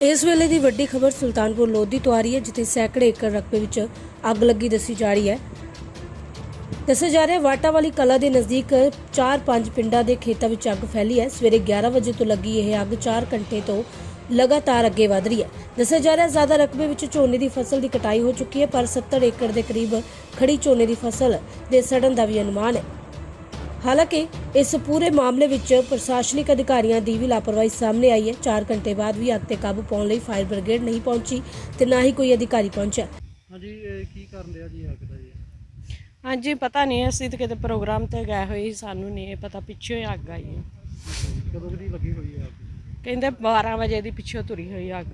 ਇਸ ਵੇਲੇ ਦੀ ਵੱਡੀ ਖਬਰ ਸੁਲਤਾਨਪੁਰ ਲੋਧੀ ਤੋਂ ਆ ਰਹੀ ਹੈ, ਜਿੱਥੇ ਸੈਂਕੜੇ ਏਕੜ ਰਕਬੇ ਵਿੱਚ ਅੱਗ ਲੱਗੀ ਦੱਸੀ ਜਾ ਰਹੀ ਹੈ। ਦੱਸਿਆ ਜਾ ਰਿਹਾ ਹੈ ਵਾਟਾ ਵਾਲੀ ਕਲਾ ਦੇ ਨਜ਼ਦੀਕ 4-5 ਪਿੰਡਾਂ ਦੇ ਖੇਤਾਂ ਵਿੱਚ ਅੱਗ ਫੈਲੀ ਹੈ। ਸਵੇਰੇ 11 ਵਜੇ ਤੋਂ ਲੱਗੀ ਇਹ ਅੱਗ 4 ਘੰਟੇ ਤੋਂ ਲਗਾਤਾਰ ਅੱਗੇ ਵਧ ਰਹੀ ਹੈ। ਦੱਸਿਆ ਜਾ ਰਿਹਾ ਜ਼ਿਆਦਾ ਰਕਬੇ ਵਿੱਚ ਝੋਨੇ ਦੀ ਫਸਲ ਦੀ ਕਟਾਈ ਹੋ ਚੁੱਕੀ ਹੈ, ਪਰ 70 ਏਕੜ ਦੇ ਕਰੀਬ ਖੜੀ ਝੋਨੇ ਦੀ ਫਸਲ ਦੇ ਸੜਨ ਦਾ ਵੀ ਅਨੁਮਾਨ ਹੈ। ਹਾਲਾਂਕਿ ਇਸ ਪੂਰੇ ਮਾਮਲੇ ਵਿੱਚ ਪ੍ਰਸ਼ਾਸਨਿਕ ਅਧਿਕਾਰੀਆਂ ਦੀ ਵੀ ਲਾਪਰਵਾਹੀ ਸਾਹਮਣੇ ਆਈ ਹੈ। 4 ਘੰਟੇ ਬਾਅਦ ਵੀ ਅੱਗ ਤੇ ਕਾਬੂ ਪਾਉਣ ਲਈ ਫਾਇਰ ਬ੍ਰਿਗੇਡ ਨਹੀਂ ਪਹੁੰਚੀ ਤੇ ਨਾ ਹੀ ਕੋਈ ਅਧਿਕਾਰੀ ਪਹੁੰਚਿਆ। ਹਾਂਜੀ ਇਹ ਕੀ ਕਰਨ ਰਿਹਾ ਜੀ ਅੱਗ ਦਾ ਜੀ? ਹਾਂਜੀ ਪਤਾ ਨਹੀਂ ਅਸੀਂ ਤਾਂ ਕਿਤੇ ਪ੍ਰੋਗਰਾਮ ਤੇ ਗਏ ਹੋਏ ਸੀ ਸਾਨੂੰ ਨਹੀਂ ਇਹ ਪਤਾ ਪਿੱਛੋਂ ਹੀ ਅੱਗ ਆਈ ਹੈ। ਕਦੋਂ ਦੀ ਲੱਗੀ ਹੋਈ ਹੈ ਅੱਗ? ਕਹਿੰਦੇ 12 ਵਜੇ ਦੀ ਪਿੱਛੋਂ ਤੁਰੀ ਹੋਈ ਅੱਗ।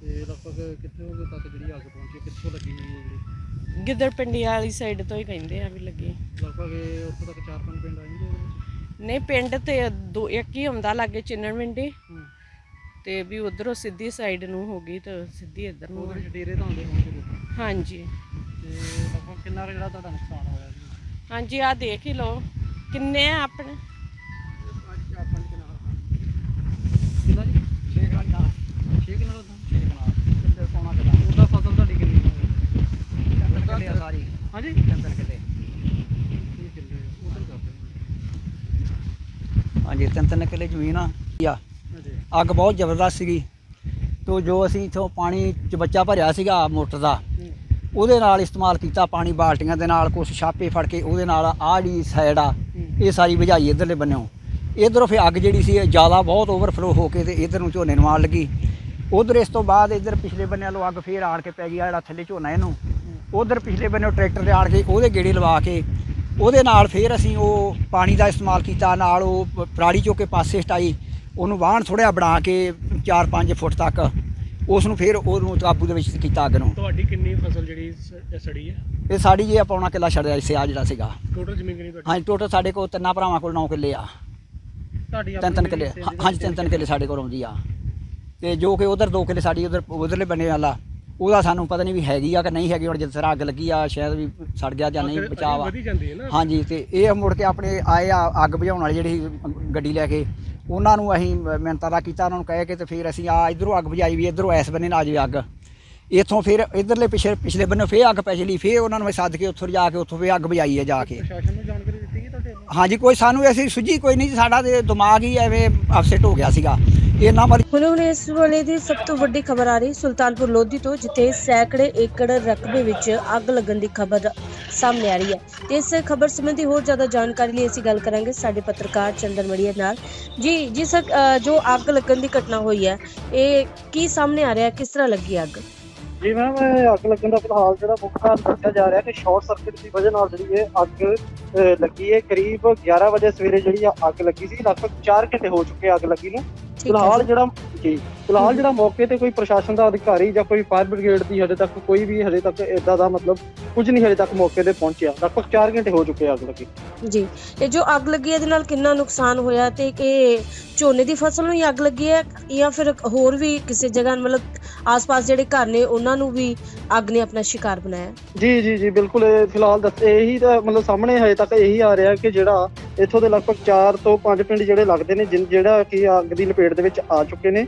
ਤੇ ਲਗਭਗ ਕਿੱਥੇ ਹੋਵੇ ਤੱਕ ਜਿਹੜੀ ਅੱਗ ਪਹੁੰਚੀ ਕਿੱਥੋਂ ਲੱਗੀ ਹੋਈ ਹੈ ਜਿਹੜੀ? ਗਿੱਦੜ ਪਿੰਡੀ ਵਾਲੀ ਸਾਈਡ ਤੋਂ ਹੀ ਕਹਿੰਦੇ ਆ ਵੀ ਲੱਗੀ। ਲਗਭਗ ਇਹ ਉੱਥੋਂ ਤੱਕ ਚਾਰ ਪੰਜ ਪਿੰਡ ਆਏਂਗੇ। ਨਹੀਂ ਪਿੰਡ ਤੇ ਦੋ ਇੱਕ ਹੀ ਹੁੰਦਾ ਲਾਗੇ ਚਿੰਨਣ ਮਿੰਡੀ ਹੂੰ। ਤੇ ਵੀ ਉਧਰੋਂ ਸਿੱਧੀ ਸਾਈਡ ਨੂੰ ਹੋ ਗਈ ਤੇ ਸਿੱਧੀ ਇੱਧਰ ਨੂੰ ਉਹਦੇ ਵਿੱਚ ਡੇਰੇ ਤਾਂ ਆਉਂਦੇ ਹੋਣਗੇ ਲੋਕ ਹਾਂਜੀ। ਤੇ ਲਗਭਗ ਕਿੰਨਾ ਕੁ ਜਿਹੜਾ ਤੁਹਾਡਾ ਨੁਕਸਾਨ ਹੋਇਆ ਜੀ? ਹਾਂਜੀ ਆ ਦੇਖ ਹੀ ਲਓ। ਕਿੰਨੇ ਆ ਆਪਣੇ? ਕਿੰਨਾ ਜੀ? 6 ਕਿੰਨਾ 6 ਕਿੰਨਾ ਦਾ 6 ਕਿੰਨਾ ਕਿੰਨੇ ਸੋਨਾ ਕਿੰਨਾ ਉਹਦਾ ਫਸਲ ਤੁਹਾਡੀ ਕਿੰਨੀ ਹੈ ਤਿੰਨ ਕਿੱਲੇ ਆ ਸਾਰੀ ਹਾਂਜੀ ਤਿੰਨ ਤਿੰਨ ਕਿੱਲੇ ਠੀਕ ਕਿੱਲੇ ਉਧਰ ਕਰਦੇ ਹਾਂਜੀ ਤਿੰਨ ਤਿੰਨ ਕਿੱਲੇ ਜ਼ਮੀਨ ਆ ਅੱਗ ਬਹੁਤ ਜ਼ਬਰਦਸਤ ਸੀਗੀ। ਤੋ ਜੋ ਅਸੀਂ ਇਥੋਂ ਪਾਣੀ ਚ ਬੱਚਾ ਭਰਿਆ ਸੀਗਾ ਮੋਟਰ ਦਾ ਉਹਦੇ ਨਾਲ ਇਸਤੇਮਾਲ ਕੀਤਾ ਪਾਣੀ ਬਾਲਟੀਆਂ ਦੇ ਨਾਲ ਕੁਝ ਛਾਪੇ ਫੜ ਕੇ ਉਹਦੇ ਨਾਲ ਆਹ ਜਿਹੜੀ ਸਾਈਡ ਆ ਇਹ ਸਾਰੀ ਬੁਝਾਈ ਇਧਰਲੇ ਬੰਨਿਓ। ਇਧਰੋਂ ਫਿਰ ਅੱਗ ਜਿਹੜੀ ਸੀ ਇਹ ਜ਼ਿਆਦਾ ਬਹੁਤ ਓਵਰਫਲੋ ਹੋ ਕੇ ਤੇ ਇਧਰ ਨੂੰ ਝੋਨੇ ਨੂੰ ਆਉਣ ਲੱਗੀ। ਉਧਰ ਇਸ ਤੋਂ ਬਾਅਦ ਇਧਰ ਪਿਛਲੇ ਬੰਨੇ ਵੱਲੋਂ ਅੱਗ ਫੇਰ ਆਣ ਕੇ ਪੈ ਗਈ ਆ ਜਿਹੜਾ ਥੱਲੇ ਝੋਨਾ ਇਹਨੂੰ। ਉਧਰ ਪਿਛਲੇ ਬੰਨੇ ਟਰੈਕਟਰ ਤੇ ਆਣ ਕੇ ਉਹਦੇ ਗੇੜੇ ਲਵਾ ਕੇ ਉਹਦੇ ਨਾਲ ਫੇਰ ਅਸੀਂ ਉਹ ਪਾਣੀ ਦਾ ਇਸਤੇਮਾਲ ਕੀਤਾ ਨਾਲ ਉਹ ਪਰਾਲੀ ਚੋ ਕੇ ਪਾਸੇ ਹਟਾਈ ਉਹਨੂੰ ਵਾਹਣ ਥੋੜ੍ਹਾ ਬਣਾ ਕੇ 4-5 ਫੁੱਟ ਤੱਕ ਉਸ ਨੂੰ ਫੇਰ ਉਹਨੂੰ ਕਾਬੂ ਦੇ ਵਿੱਚ ਕੀਤਾ ਅੱਗ ਨੂੰ। ਤੁਹਾਡੀ ਕਿੰਨੀ ਫਸਲ ਜਿਹੜੀ ਸ- ਸੜੀ ਹੈ? ਇਹ ਸਾਡੀ ਜੀ ਪੌਣਾ ਕਿੱਲਾ ਛੱਡਿਆ ਸੀ ਆ ਜਿਹੜਾ ਸੀਗਾ। ਟੋਟਲ ਜ਼ਮੀਨ ਕਿੰਨੀ ਤੁਹਾਡੀ? ਹਾਂਜੀ ਟੋਟਲ ਸਾਡੇ ਕੋਲ ਤਿੰਨਾਂ ਭਰਾਵਾਂ ਕੋਲ 9 ਕਿੱਲੇ ਆ। ਤੁਹਾਡੀ ਤਿੰਨ ਤਿੰਨ ਕਿੱਲੇ ਹਾਂ- ਹਾਂਜੀ ਤਿੰਨ ਤਿੰਨ ਕਿੱਲੇ ਸਾਡੇ ਕੋਲ ਆਉਂਦੀ ਆ। ਤੇ ਜੋ ਕਿ ਉਧਰ 2 ਕਿੱਲੇ ਸਾਡੀ ਉਧਰ ਉਧਰਲੇ ਬੰਨੇ ਵਾਲਾ। ਉਹਦਾ ਸਾਨੂੰ ਪਤਾ ਨਹੀਂ ਵੀ ਹੈਗੀ ਆ ਕਿ ਨਹੀਂ ਹੈਗੀ ਹੁਣ ਜਿੱਦ ਸਰ ਅੱਗ ਲੱਗੀ ਆ ਸ਼ਾਇਦ ਵੀ ਸੜ ਗਿਆ ਜਾਂ ਨਹੀਂ ਬਚਾਅ ਆ ਵਧੀ ਜਾਂਦੀ ਹੈ ਨਾ। ਹਾਂਜੀ ਤੇ ਇਹ ਮੁੜ ਕੇ ਆਪਣੇ ਆਏ ਆ ਅੱਗ ਬੁਝਾਉਣ ਵਾਲੇ ਜਿਹੜੀ ਗੱਡੀ ਲੈ ਕੇ ਉਹਨਾਂ ਨੂੰ ਅਸੀਂ ਦਾ ਕੀਤਾ ਉਹਨਾਂ ਨੂੰ ਕਹਿ ਕੇ ਤੇ ਫਿਰ ਅਸੀਂ ਆ ਇਧਰੋਂ ਅੱਗ ਬੁਝਾਈ ਵੀ ਇਧਰੋਂ ਐਸ ਬੰਨੇ ਨਾ ਆ ਜਾਵੇ ਅੱਗ। ਇੱਥੋਂ ਫਿਰ ਇਧਰਲੇ ਪਿਛਲੇ ਪਿਛਲੇ ਬੰਨੇ ਫੇਰ ਅੱਗ ਪੈ ਚਲੀ ਫੇਰ ਉਹਨਾਂ ਨੂੰ ਮੈਂ ਸੱਦ ਕੇ ਉੱਥੋਂ ਜਾ ਕੇ ਉੱਥੋਂ ਫੇਰ ਅੱਗ ਬੁਝਾਈ ਹੈ ਜਾ ਕੇ। ਪ੍ਰਸ਼ਾਸਨ ਨੂੰ ਜਾਣਕਾਰੀ ਦਿੱਤੀ ਹੈ ਤੁਹਾਡੇ ਵੱਲੋਂ? ਹਾਂਜੀ ਕੋਈ ਸਾਨੂੰ ਐਸੀ ਸੁਝੀ ਕੋਈ ਨਹੀਂ ਸਾਡਾ ਤੇ ਦਿਮਾਗ ਹੀ ਐਵੇਂ ਅਪਸੈਟ ਹੋ ਗਿਆ ਸੀਗਾ। ਇਹਨਾਂ ਵਾਰੀ ਹੁਣ ਹੁਣ ਇਸ ਵੇਲੇ ਦੀ ਸਭ ਤੋਂ ਵੱਡੀ ਖਬਰ ਆ ਰਹੀ ਸੁਲਤਾਨਪੁਰ ਲੋਧੀ ਤੋਂ ਜਿੱਥੇ ਸੈਂਕੜੇ ਏਕੜ ਰਕਬੇ ਵਿੱਚ ਅੱਗ ਲੱਗਣ ਦੀ ਖਬਰ ਸਾਹਮਣੇ ਆ ਰਹੀ ਹੈ। ਤੇ ਇਸ ਖਬਰ ਸੰਬੰਧੀ ਹੋਰ ਜ਼ਿਆਦਾ ਜਾਣਕਾਰੀ ਲਈ ਅਸੀਂ ਗੱਲ ਕਰਾਂਗੇ ਸਾਡੇ ਪੱਤਰਕਾਰ ਚੰਦਨ ਮੜੀਆ ਨਾਲ। ਜੀ ਜੀ ਸਰ ਜੋ ਅੱਗ ਲੱਗਣ ਦੀ ਘਟਨਾ ਹੋਈ ਹੈ ਇਹ ਕੀ ਸਾਹਮਣੇ ਆ ਰਿਹਾ ਹੈ? ਕਿਸ ਤਰ੍ਹਾਂ ਲੱਗੀ ਅੱਗ? ਜੀ ਮੈਮ ਇਹ ਅੱਗ ਲੱਗਣ ਦਾ ਫਿਲਹਾਲ ਜਿਹੜਾ ਮੁੱਖ ਕਾਰਨ ਦੱਸਿਆ ਜਾ ਰਿਹਾ ਕਿ ਸ਼ਾਰਟ ਸਰਕਟ ਦੀ ਵਜ੍ਹਾ ਨਾਲ ਜਿਹੜੀ ਇਹ ਅੱਗ ਲੱਗੀ ਹੈ। ਕਰੀਬ 11 ਵਜੇ ਸਵੇਰੇ ਜਿਹੜੀ ਆ ਅੱਗ ਲੱਗੀ ਸੀ ਲਗਭਗ 4 ਘੰਟੇ ਹੋ ਚੁੱਕੇ ਅੱਗ ਲੱਗੀ ਨੂੰ। ਫਿਲਹਾਲ। ਜਿਹੜਾ ਜੀ ਫਿਲਹਾਲ ਜਿਹੜਾ ਮੌਕੇ ਤੇ ਕੋਈ ਪ੍ਰਸ਼ਾਸਨ ਦਾ ਅਧਿਕਾਰੀ ਜਾਂ ਕੋਈ ਫਾਇਰ ਬ੍ਰਿਗੇਡ ਦੀ ਹਜੇ ਤੱਕ ਕੋਈ ਵੀ ਹਜੇ ਤੱਕ ਇਦਾਂ ਦਾ ਮਤਲਬ ਕੁਝ ਨਹੀਂ ਹਜੇ ਤੱਕ ਮੌਕੇ ਤੇ ਪਹੁੰਚਿਆ। ਲਗਭਗ 4 ਘੰਟੇ ਹੋ ਚੁੱਕੇ ਆ ਅੱਗ ਲੱਗੀ। ਜੀ ਇਹ ਜੋ ਅੱਗ ਲੱਗੀ ਇਹਦੇ ਨਾਲ ਕਿੰਨਾ ਨੁਕਸਾਨ ਹੋਇਆ ਤੇ ਕਿ ਝੋਨੇ ਦੀ ਫਸਲ ਨੂੰ ਹੀ ਅੱਗ ਲੱਗੀ ਹੈ ਜਾਂ ਫਿਰ ਹੋਰ ਵੀ ਕਿਸੇ ਜਗ੍ਹਾ ਮਤਲਬ ਆਸ-ਪਾਸ ਜਿਹੜੇ ਘਰ ਨੇ ਉਹਨਾਂ ਨੂੰ ਵੀ ਅੱਗ ਨੇ ਆਪਣਾ ਸ਼ਿਕਾਰ ਬਣਾਇਆ? ਜੀ ਜੀ ਜੀ ਬਿਲਕੁਲ ਇਹ ਫਿਲਹਾਲ ਦੱਸ ਇਹੀ ਤਾਂ ਮਤਲਬ ਸਾਹਮਣੇ ਹਜੇ ਤੱਕ ਇਹੀ ਆ ਰਿਹਾ ਕਿ ਜਿਹੜਾ ਇੱਥੋਂ ਦੇ ਲਗਭਗ 4 ਤੋਂ 5 ਪਿੰਡ ਜਿਹੜੇ ਲੱਗਦੇ ਨੇ ਜਿਨ- ਜਿਹੜਾ ਕਿ ਅੱਗ ਦੀ ਲਪੇਟ ਦੇ ਵਿੱਚ ਆ ਚੁੱਕੇ ਨੇ।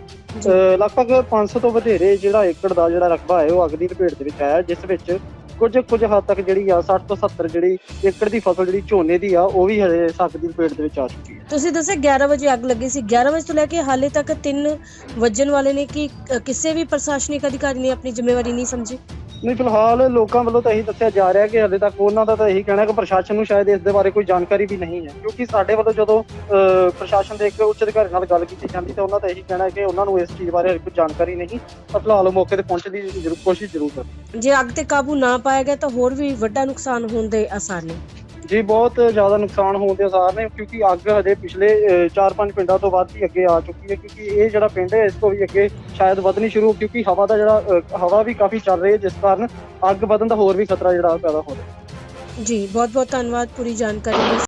ਲਗਭਗ 500 ਤੋਂ ਵਧੇਰੇ ਜਿਹੜਾ ਏਕੜ ਦਾ ਜਿਹੜਾ ਰਕਬਾ ਹੈ ਉਹ ਅੱਗ ਦੀ ਲਪੇਟ ਦੇ ਵਿੱਚ ਆਇਆ ਜਿਸ ਵਿੱਚ ਕੁਝ ਕੁਝ ਹੱਦ ਤੱਕ ਜਿਹੜੀ ਆ 60 ਤੋਂ 70 ਜਿਹੜੀ ਏਕੜ ਦੀ ਫਸਲ ਜਿਹੜੀ ਝੋਨੇ ਦੀ ਆ ਉਹ ਵੀ ਹਜੇ ਅੱਗ ਦੀ ਲਪੇਟ ਦੇ ਵਿੱਚ ਆ ਚੁੱਕੀ ਹੈ। ਤੁਸੀਂ ਦੱਸਿਆ 11 ਵਜੇ ਅੱਗ ਲੱਗੀ ਸੀ। 11 ਵਜੇ ਤੋਂ ਲੈ ਕੇ ਹਾਲੇ ਤੱਕ 3 ਵੱਜਣ ਵਾਲੇ ਨੇ ਕਿ ਕਿਸੇ ਵੀ ਪ੍ਰਸ਼ਾਸਨਿਕ ਅਧਿਕਾਰੀ ਨੇ ਆਪਣੀ ਜ਼ਿੰਮੇਵਾਰੀ ਨਹੀਂ ਸਮਝੀ? ਨਹੀਂ ਫਿਲਹਾਲ ਲੋਕਾਂ ਵੱਲੋਂ ਤਾਂ ਇਹੀ ਦੱਸਿਆ ਜਾ ਰਿਹਾ ਕਿ ਹਲੇ ਤੱਕ ਉਹਨਾਂ ਦਾ ਤਾਂ ਇਹੀ ਕਹਿਣਾ ਕਿ ਪ੍ਰਸ਼ਾਸਨ ਨੂੰ ਸ਼ਾਇਦ ਇਸ ਦੇ ਬਾਰੇ ਕੋਈ ਜਾਣਕਾਰੀ ਵੀ ਨਹੀਂ ਹੈ। ਕਿਉਂਕਿ ਸਾਡੇ ਵੱਲੋਂ ਜਦੋਂ ਅਹ, ਪ੍ਰਸ਼ਾਸਨ ਦੇ ਇੱਕ ਉੱਚ ਅਧਿਕਾਰੀ ਨਾਲ ਗੱਲ ਕੀਤੀ ਜਾਂਦੀ ਤਾਂ ਉਹਨਾਂ ਦਾ ਇਹੀ ਕਹਿਣਾ ਹੈ ਕਿ ਉਹਨਾਂ ਨੂੰ ਇਸ ਚੀਜ਼ ਬਾਰੇ ਕੋਈ ਜਾਣਕਾਰੀ ਨਹੀਂ। ਫਿਲਹਾਲ ਮੌਕੇ ਤੇ ਪਹੁੰਚਣ ਦੀ ਜ਼ਰੂਰ ਕੋਸ਼ਿਸ਼ ਜ਼ਰੂਰ ਕਰ ਜੇ ਅੱਗ ਤੇ ਕਾਬੂ ਨਾ ਪਾਇਆ ਗਿਆ ਤਾਂ ਹੋਰ ਵੀ ਵੱਡਾ ਨੁਕਸਾਨ ਹੋਣ ਦੇ ਆਸਾਰ ਨੇ। ਜੀ ਬਹੁਤ ਜ਼ਿਆਦਾ ਨੁਕਸਾਨ ਹੋਣ ਦੇ ਆਸਾਰ ਨੇ, ਕਿਉਂਕਿ ਅੱਗ ਹਜੇ ਪਿਛਲੇ 4-5 ਪਿੰਡਾਂ ਤੋਂ ਵੱਧ ਹੀ ਅੱਗੇ ਆ ਚੁੱਕੀ ਹੈ, ਕਿਉਂਕਿ ਇਹ ਜਿਹੜਾ ਪਿੰਡ ਹੈ, ਇਸ ਤੋਂ ਵੀ ਅੱਗੇ ਸ਼ਾਇਦ ਵਧਣੀ ਸ਼ੁਰੂ, ਕਿਉਂਕਿ ਹਵਾ ਦਾ ਜਿਹੜਾ ਹਵਾ ਵੀ ਕਾਫੀ ਚੱਲ ਰਹੀ ਹੈ, ਜਿਸ ਕਾਰਨ ਅੱਗ ਵਧਣ ਦਾ ਹੋਰ ਵੀ ਖਤਰਾ ਜਿਹੜਾ ਪੈਦਾ ਹੋ ਰਿਹਾ ਜੀ ਬਹੁਤ ਬਹੁਤ ਧੰਨਵਾਦ ਪੂਰੀ ਜਾਣਕਾਰੀ ਲਈ।